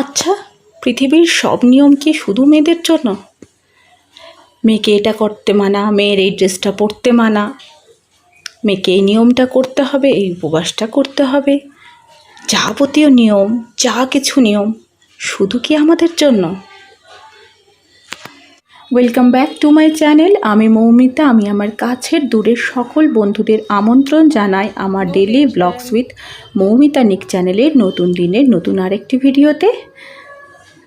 আচ্ছা পৃথিবীর সব নিয়ম কি শুধু মেয়েদের জন্য? মেয়েকে এটা করতে মানা, মেয়ের এই ড্রেসটা পরতে মানা। মেয়েকে এই নিয়মটা করতে হবে, এই উপবাসটা করতে হবে। যাবতীয় নিয়ম, যা কিছু নিয়ম, শুধু কি আমাদের জন্য? Welcome back to my channel আমি মৌমিতা আমি আমার কাছের দূরের সকল বন্ধুদের আমন্ত্রণ জানাই আমার ডেলি ব্লগস উইথ মৌমিতা নিক চ্যানেলের নতুন দিনের নতুন আরেকটি ভিডিওতে।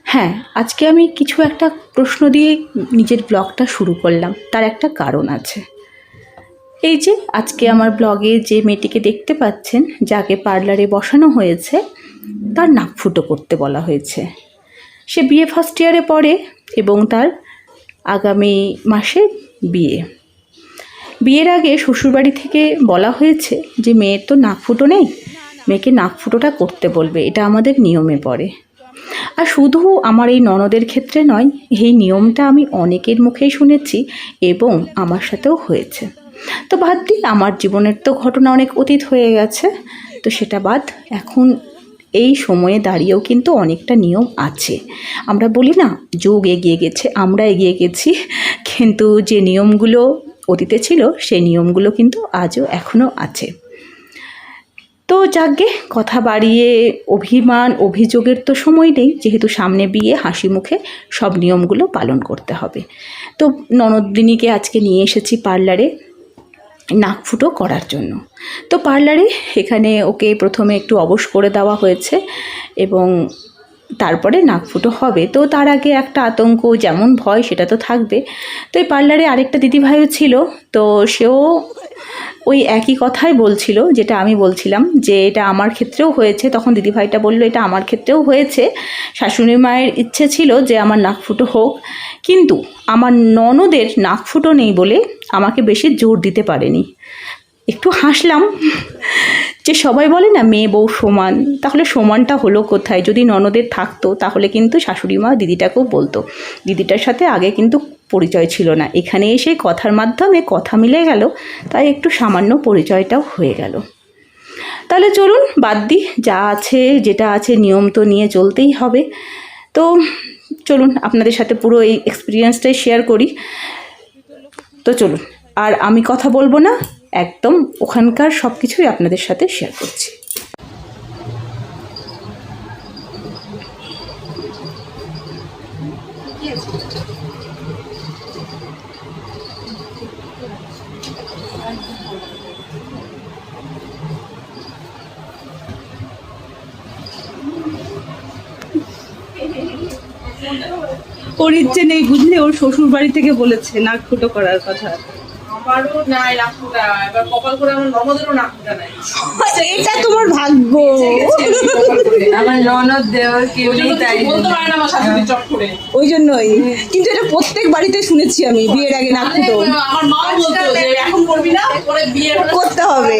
হ্যাঁ আজকে আমি কিছু একটা প্রশ্ন দিয়ে নিজের ব্লগটা শুরু করলাম। তার একটা কারণ আছে। এই যে আজকে আমার ব্লগে যে মেয়েটিকে দেখতে পাচ্ছেন যাকে পার্লারে বসানো হয়েছে তার নাক ফুটো করতে বলা হয়েছে। সে বিয়ে ফার্স্ট ইয়ারে পড়ে এবং তার আগামী মাসে বিয়ে। বিয়ের আগে শ্বশুরবাড়ি থেকে বলা হয়েছে যে, মেয়ের তো নাক ফুটো নেই, মেয়েকে নাক ফুটোটা করতে বলবে, এটা আমাদের নিয়মে পড়ে। আর শুধু আমার এই ননদের ক্ষেত্রে নয়, এই নিয়মটা আমি অনেকের মুখেই শুনেছি এবং আমার সাথেও হয়েছে। তো বাদ দিই আমার জীবনের তো ঘটনা অনেক অতীত হয়ে গেছে, তো সেটা বাদ, এখন এই সময়ে দাঁড়িয়েও কিন্তু অনেকটা নিয়ম আছে। আমরা বলি না, যুগ এগিয়ে গেছে, আমরা এগিয়ে গেছি। কিন্তু যে নিয়মগুলো অতীতে ছিল, সেই নিয়মগুলো কিন্তু আজও এখনও আছে। তো যাকগে, কথা বাড়িয়ে অভিমান, অভিযোগের তো সময় নেই, যেহেতু সামনে বিয়ে, হাসি মুখে সব নিয়মগুলো পালন করতে হবে। তো ননদিনীকে আজকে নিয়ে এসেছি পার্লারে। নাক ফুটো করার জন্য। তো পার্লারে এখানে ওকে প্রথমে একটু অবশ করে দেওয়া হয়েছে এবং তারপরে নাক ফুটো হবে। তো তার আগে একটা আতঙ্ক, যেমন ভয়, সেটা তো থাকবে। তো এই পার্লারে আরেকটা দিদিভাইও ছিল, তো সেও ওই একই কথাই বলছিল, যেটা আমি বলছিলাম যে এটা আমার ক্ষেত্রেও হয়েছে। তখন দিদিভাইটা বলল, এটা আমার ক্ষেত্রেও হয়েছে। শাশুড়ি মায়ের ইচ্ছে ছিল যে আমার নাক ফুটো হোক। কিন্তু আমার ননদের নাক ফুটো নেই বলে আমাকে বেশি জোর দিতে পারেনি। একটু হাসলাম যে সবাই বলে না, মেয়ে বউ সমান, তাহলে সমানটা হলো কোথায়? যদি ননদের থাকতো, তাহলে কিন্তু শাশুড়ি মা দিদিটাকেও বলতো। দিদিটার সাথে আগে কিন্তু পরিচয় ছিল না। এখানে এসে কথার মাধ্যমে কথা মিলে গেল, তাই একটু সামান্য পরিচয়টাও হয়ে গেল। তাহলে চলুন, বাদ দিই। যা আছে, যেটা আছে, নিয়ম তো নিয়ে চলতেই হবে। তো চলুন, আপনাদের সাথে পুরো এই এক্সপিরিয়েন্সটাই শেয়ার করি। তো চলুন, আর আমি কথা বলব না, একদম ওখানকার সব কিছুই আপনাদের সাথে শেয়ার করছি। ওর ইচ্ছে নেই বুঝলে ওর শ্বশুর বাড়ি থেকে বলেছে নাক ফুটো করার কথা। আমারও নাই নাকুটা এবার কপাল করে আমার ননদেরও নাকুটা নাই। আচ্ছা এটা তোমার ভাগ্য। আমার ননদ দেওয়ার কেউ নেই তাই বলতে পারে না আমার শাশুড়ি চট করে। ওই জন্যই। কিন্তু এটা প্রত্যেক বাড়িতে শুনেছি আমি বিয়ের আগে নাক ফুটো আমার মা বলতো যে এখন করবি না পরে বিয়ে করতে হবে।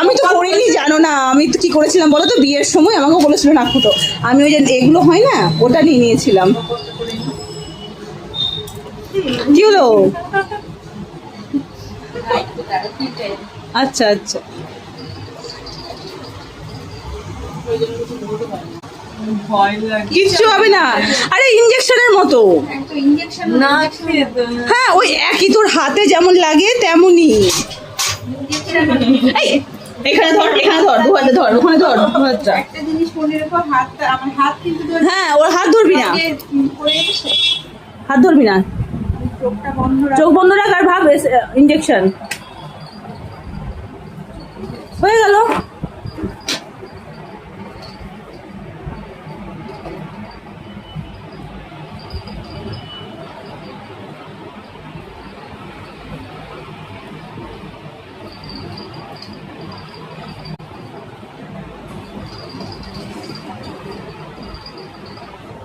আমি তো করিনি জানো না। আমি তো কি করেছিলাম বলো তো? বিয়ের সময় আমাকেও বলেছিল নাক ফুটো আমি ওই যে এগুলো হয় না ওটা নিয়ে নিয়েছিলাম। কি হলো? আচ্ছা আচ্ছা। কিচ্ছু হবে না? আরে ইঞ্জেকশনের মতো। না হ্যাঁ ওই একই তোর হাতে যেমন লাগে তেমনই। এখানে ধর এখানে ধর দু হাতে ধর ওখানে হাতটা হ্যাঁ ওর হাত ধরবি না। হাত ধরবি না। চোখ বন্ধ রাখ আর ভাব ইঞ্জেকশন হয়ে গেল।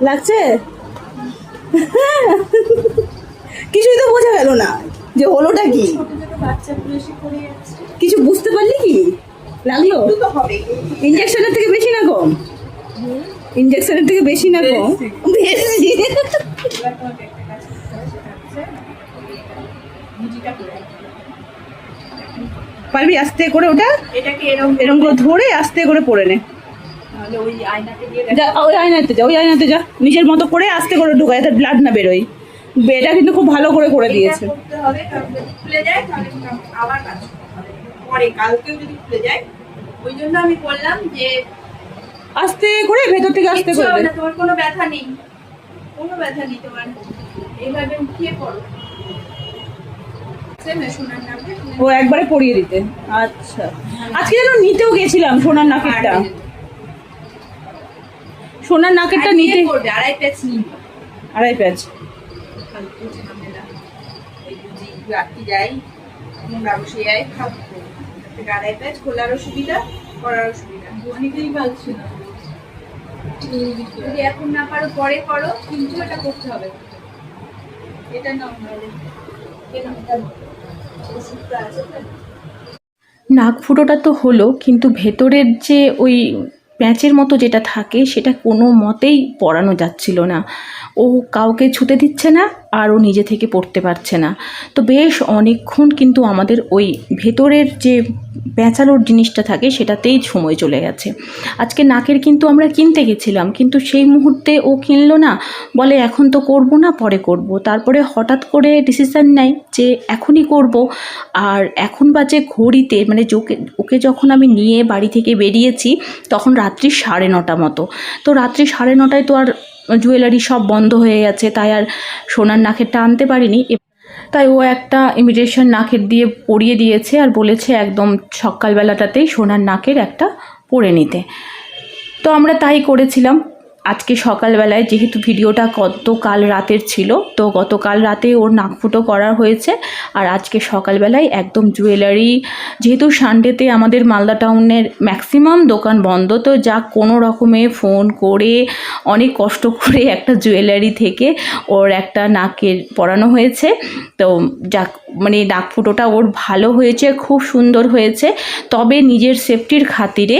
লাগছে? কিছুই তো বোঝা গেল না যে হলোটা কি? কিছু বুঝতে পারলি কি? লাগল? ইঞ্জেকশনের থেকে বেশি না কম? ইঞ্জেকশনের থেকে বেশি না কম? বেশি? পারবি আস্তে করে ওটা? এরকম করে ধরে আস্তে করে পড়ে নে। ওই আয়নাতে যা ওই আয়নাতে যা ওই আয়নাতে যা। নিজের মতো করে আস্তে করে ঢুকায় যাতে ব্লাড না বেরোয়। এটা কিন্তু খুব ভালো করে করে দিয়েছে। ওই জন্য আমি বললাম যে আস্তে করে ভেতর থেকে আস্তে করে তোমার কোনো ব্যথা নেই। কোনো ব্যথা নেই তোমার। এইভাবে উঠিয়ে পড়ো। ও একবারে পরিয়ে দিতে। আচ্ছা। আজকে যেন নিতেও গেছিলাম সোনার নাকেরটা। সোনার নাকেরটা নিতে আড়াই প্যাচ। আড়াই প্যাচ। ফালতু ঝামেলা। এই বুঝি রাত্রি যাই, নোংরা বসে যাই, আড়াই প্যাচ খোলারও সুবিধা, করারও সুবিধা। অনেকেই পাচ্ছে না। যদি এখন না পারো পরে করো কিন্তু এটা করতে হবে এটা নাও নাহলে কেন এটা ওষুধটা আছে নাক ফুটোটা তো হলো কিন্তু ভেতরের যে ওই প্যাঁচের মতো যেটা থাকে, সেটা কোনো মতেই পরানো যাচ্ছিল না। ও কাউকে ছুতে দিচ্ছে না, আর ও নিজে থেকে পড়তে পারছে না। তো বেশ অনেকক্ষণ কিন্তু আমাদের ওই ভেতরের যে প্যাঁচানোর জিনিসটা থাকে সেটাতেই সময় চলে গেছে। আজকে নাকের কিন্তু আমরা কিনতে গেছিলাম, কিন্তু সেই মুহূর্তে ও কিনলো না। বলে, এখন তো করব না, পরে করব। তারপরে হঠাৎ করে ডিসিশান নেয় যে, এখনই করব। আর এখন বাজে ঘড়িতে মানে যোকে, ওকে যখন আমি নিয়ে বাড়ি থেকে বেরিয়েছি, তখন রাত্রি সাড়ে নটা মতো। তো রাত্রি সাড়ে নটায় তো আর জুয়েলারি সব বন্ধ হয়ে গেছে, তাই আর সোনার নাকেরটা আনতে পারিনি। তাই ও একটা ইমিটেশন নাকের দিয়ে পরিয়ে দিয়েছে আর বলেছে একদম সকালবেলাটাতেই সোনার নাকের একটা পরে নিতে। তো আমরা তাই করেছিলাম। আজকে সকালবেলায় যেহেতু ভিডিওটা গতকাল রাতের ছিল, তো গতকাল রাতে ওর নাক ফুটো করা হয়েছে। আর আজকে সকালবেলায় একদম জুয়েলারি, যেহেতু সানডেতে আমাদের মালদা টাউনের ম্যাক্সিমাম দোকান বন্ধ, তো যা কোনো রকমে ফোন করে, অনেক কষ্ট করে একটা জুয়েলারি থেকে ওর একটা নাকের পরানো হয়েছে। তো যাক মানে নাক ফুটোটা ওর ভালো হয়েছে, খুব সুন্দর হয়েছে। তবে নিজের সেফটির খাতিরে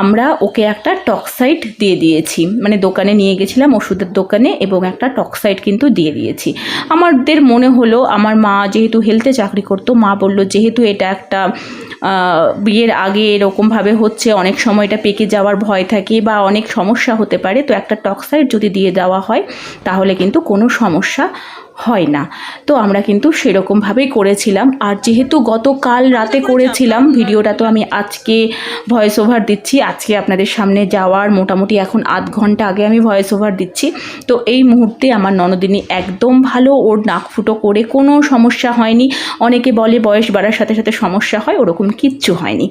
আমরা ওকে একটা টক্সাইড দিয়ে দিয়েছি। মানে দোকানে নিয়ে গেছিলাম ওষুধের দোকানে এবং একটা টক্সাইড কিন্তু দিয়ে দিয়েছি। আমাদের মনে হলো, আমার মা যেহেতু হেলথে চাকরি করতো, মা বলল যেহেতু এটা একটা বিয়ের আগে এরকমভাবে হচ্ছে, অনেক সময় এটা পেকে যাওয়ার ভয় থাকে বা অনেক সমস্যা হতে পারে, তো একটা টক্সাইড যদি দিয়ে দেওয়া হয়, তাহলে কিন্তু কোনো সমস্যা হয় না। তো আমরা কিন্তু সেরকমভাবেই করেছিলাম। আর যেহেতু গতকাল রাতে করেছিলাম ভিডিওটা, তো আমি আজকে ভয়েস ওভার দিচ্ছি। আজকে আপনাদের সামনে যাওয়ার মোটামুটি এখন আধ ঘণ্টা আগে আমি ভয়েস ওভার দিচ্ছি। তো এই মুহূর্তে আমার ননদিনী একদম ভালো, ওর নাক ফুটো করে কোনো সমস্যা হয়নি। অনেকে বলে বয়স বাড়ার সাথে সাথে সমস্যা হয়, ওরকম কিচ্ছু হয়নি।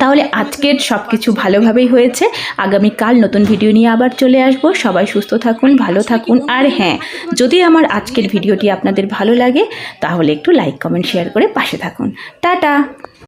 তাহলে আজকের সব কিছু ভালোভাবেই হয়েছে। আগামীকাল নতুন ভিডিও নিয়ে আবার চলে আসব। সবাই সুস্থ থাকুন, ভালো থাকুন। আর হ্যাঁ যদি আমার আজকের ভিডিওটি আপনাদের ভালো লাগে, তাহলে একটু লাইক কমেন্ট শেয়ার করে পাশে থাকুন। টাটা!